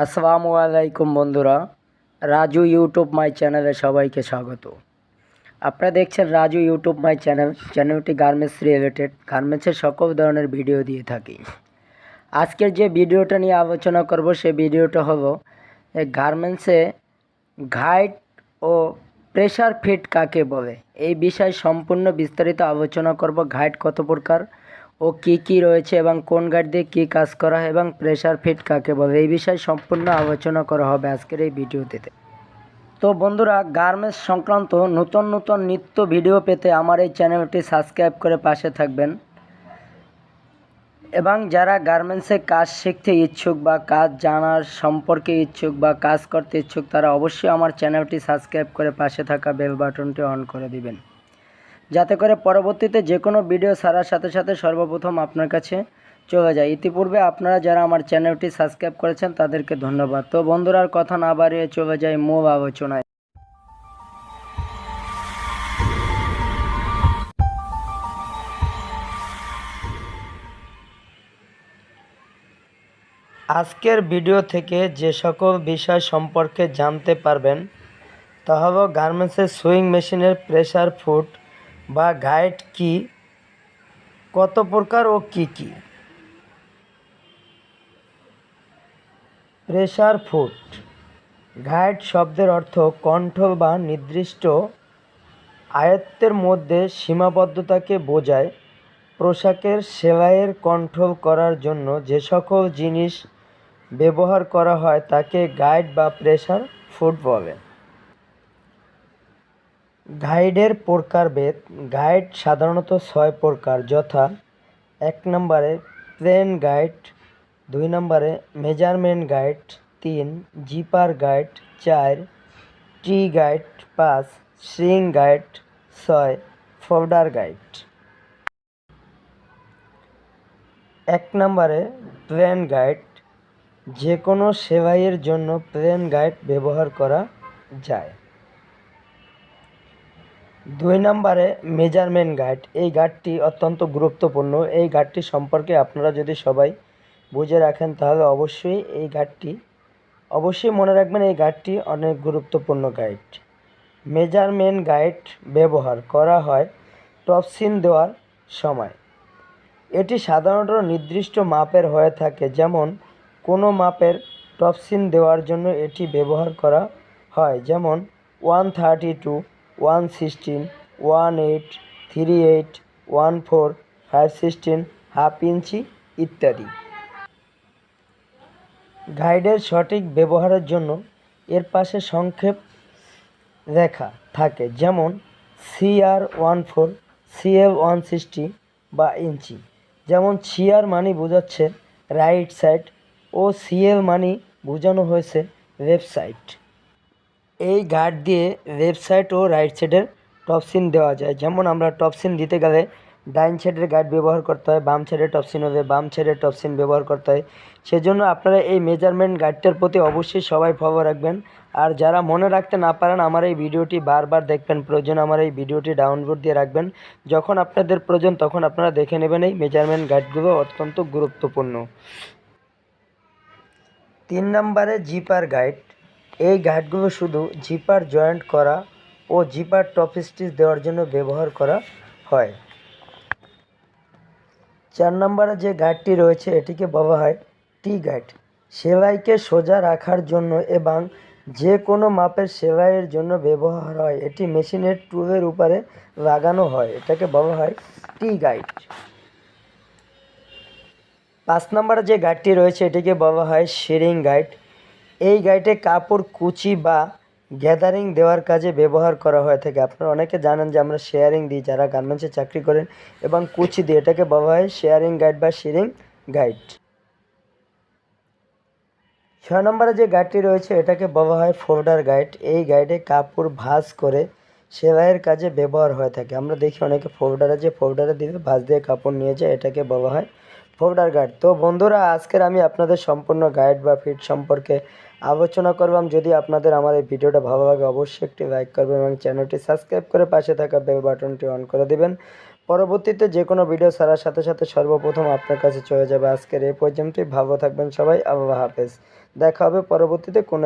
আসসালামু আলাইকুম বন্ধুরা। রাজু ইউটিউব মাই চ্যানেলে সবাইকে স্বাগত। আপনারা দেখছেন রাজু ইউটিউব মাই চ্যানেল, চ্যানেলটি গার্মেন্টস রিলেটেড। গার্মেন্টসের সকল ধরনের ভিডিও দিয়ে থাকি। আজকের যে ভিডিওটা নিয়ে আলোচনা করব, সে ভিডিওটা হলো গার্মেন্টসে ঘাইট ও প্রেশার ফিট কাকে বলে? এই বিষয়ে সম্পূর্ণ বিস্তারিত আলোচনা করব, ঘাইট কত প্রকার? ও কি কি রয়েছে এবং কোন গাইড দিয়ে কী কাজ করা হয় এবং প্রেশার ফিট কাকে বলে, এই বিষয়ে সম্পূর্ণ আলোচনা করা হবে আজকের এই ভিডিওতে। তো বন্ধুরা গার্মেন্টস সংক্রান্ত নতুন নতুন নিত্য ভিডিও পেতে আমার এই চ্যানেলটি সাবস্ক্রাইব করে পাশে থাকবেন। এবং যারা গার্মেন্টসে কাজ শিখতে ইচ্ছুক বা কাজ জানার সম্পর্কে ইচ্ছুক বা কাজ করতে ইচ্ছুক, তারা অবশ্যই আমার চ্যানেলটি সাবস্ক্রাইব করে পাশে থাকা বেল বাটনটি অন করে দিবেন। যাতে করে পরবর্তীতে যে কোনো ভিডিও ছাড়ার সাথে সাথে সর্বপ্রথম আপনার কাছে চলে যায়। ইতিপূর্বে আপনারা যারা আমার চ্যানেলটি সাবস্ক্রাইব করেছেন, তাদেরকে ধন্যবাদ। তো বন্ধুরা, আর কথা না বাড়িয়ে চলে যায় মূল আলোচনায়। আজকের ভিডিও থেকে যে সকল বিষয় সম্পর্কে জানতে পারবেন, তা হলো গার্মেন্টসের সুইং মেশিনের প্রেসার ফুট বা গাইড কি? কত প্রকার ও কি কি? প্রেসার ফুট গাইড শব্দের অর্থ কন্ট্রোল বা নির্দিষ্ট আয়ত্তের মধ্যে সীমাবদ্ধতাকে বোঝায় পোশাকের সেলাইয়ের কন্ট্রোল করার জন্য যে সকল জিনিস ব্যবহার করা হয় তাকে গাইড বা প্রেসার ফুট বলে। গাইডের প্রকারভেদ গাইড সাধারণত ছয় প্রকার, যথা এক নম্বরে প্লেন গাইড, দুই নম্বরে মেজারমেন্ট গাইড, তিন জিপার গাইড, চার টি গাইড, পাঁচ স্ট্রিং গাইড, ছয় ফোল্ডার গাইড। এক নম্বরে প্লেন গাইড, যে কোনো সেবাইয়ের জন্য প্লেন গাইড ব্যবহার করা যায়। দুই নম্বরে মেজারমেন্ট গাইড এই গাইডটি অত্যন্ত গুরুত্বপূর্ণ। এই গাইডটি সম্পর্কে আপনারা যদি সবাই বুঝে রাখেন, তাহলে অবশ্যই এই গাইডটি অবশ্যই মনে রাখবেন এই গাইডটি অনেক গুরুত্বপূর্ণ গাইড। মেজারমেন্ট গাইড ব্যবহার করা হয় টপসিন দেওয়ার সময়। এটি সাধারণত নির্দিষ্ট মাপের হয়ে থাকে, যেমন কোনো মাপের টপসিন দেওয়ার জন্য এটি ব্যবহার করা হয়, যেমন one thirty two one sixteen one eight three eight one four five sixteen half inch ইত্যাদি গাইডের সঠিক ব্যবহারের জন্য এর পাশে সংক্ষেপ রেখা থাকে, যেমন CR one four CL one sixty বা ইঞ্চি। যেমন সিআর মানি বোঝাচ্ছে রাইট সাইড ও সিএল মানি বোঝানো হয়েছে সাইড এই গার্ড দিয়ে লেফট সাইড ও রাইট সাইডের টপসিন দেওয়া যায়। যেমন আমরা টপসিন দিতে গেলে ডাইন সাইডের গার্ড ব্যবহার করতে হয়, বাম সাইডের টপসিন হলে বাম সাইডের টপসিন ব্যবহার করতে হয়। সেজন্য আপনারা এই মেজারমেন্ট গাইডটার প্রতি অবশ্যই সবাই ফলো রাখবেন। আর যারা মনে রাখতে না পারেন, আমার এই ভিডিওটি বারবার দেখবেন। প্রয়োজন আমার এই ভিডিওটি ডাউনলোড দিয়ে রাখবেন। যখন আপনাদের প্রয়োজন, তখন আপনারা দেখে নেবেন এই মেজারমেন্ট গাইডগুলো অত্যন্ত গুরুত্বপূর্ণ। তিন নম্বরে জিপার গাইড এই গাইডগুলো শুধু জিপার জয়েন্ট করা ও জিপার টপ স্টিচ দেওয়ার জন্য ব্যবহার করা হয়। চার নম্বরে যে গাইডটি রয়েছে, এটিকে বলা হয় টি গাইড সেলাইকে সোজা রাখার জন্য এবং যে কোনো মাপের সেলাইয়ের জন্য ব্যবহার হয়, এটি মেশিনের টুলের উপরে লাগানো হয়, এটাকে বলা হয় টি গাইড পাঁচ নম্বরে যে গাইডটি রয়েছে, এটিকে বলা হয় শেরিং গাইড এই গাইডে কাপড়, কুচি বা গ্যাদারিং দেওয়ার কাজে ব্যবহার করা হয়ে থাকে। আপনারা অনেকে জানেন যে আমরা শেয়ারিং দিই, যারা গার্মেন্টসে চাকরি করেন এবং কুচি দিই এটাকে বলা হয় শেয়ারিং গাইড বা শেয়ারিং গাইড ছয় নম্বরে যে গাইডটি রয়েছে, এটাকে বলা হয় ফোল্ডার গাইড এই গাইডে কাপড় ভাঁজ করে সেলাইয়ের কাজে ব্যবহার হয়ে থাকে। আমরা দেখি অনেকে ফোল্ডারে যে ফোল্ডারে দিয়ে ভাঁজ দিয়ে কাপড় নিয়ে যায়, এটাকে বলা হয় ফোল্ডার গাইড তো বন্ধুরা, আজকের আমি আপনাদের সম্পূর্ণ গাইড বা ফিট সম্পর্কে আলোচনা করলাম। যদি আপনাদের আমার এই ভিডিওটা ভালো লাগে, অবশ্যই একটি লাইক করবেন এবং চ্যানেলটি সাবস্ক্রাইব করে পাশে থাকা বেল বাটনটি অন করে দিবেন। পরবর্তীতে যে কোনো ভিডিও ছাড়ার সাথে সাথে সর্বপ্রথম আপনার কাছে চলে যাবে। আজকের এই পর্যন্তই। ভালো থাকবেন সবাই। আল্লাহ হাফেজ। দেখা হবে পরবর্তীতে কোনো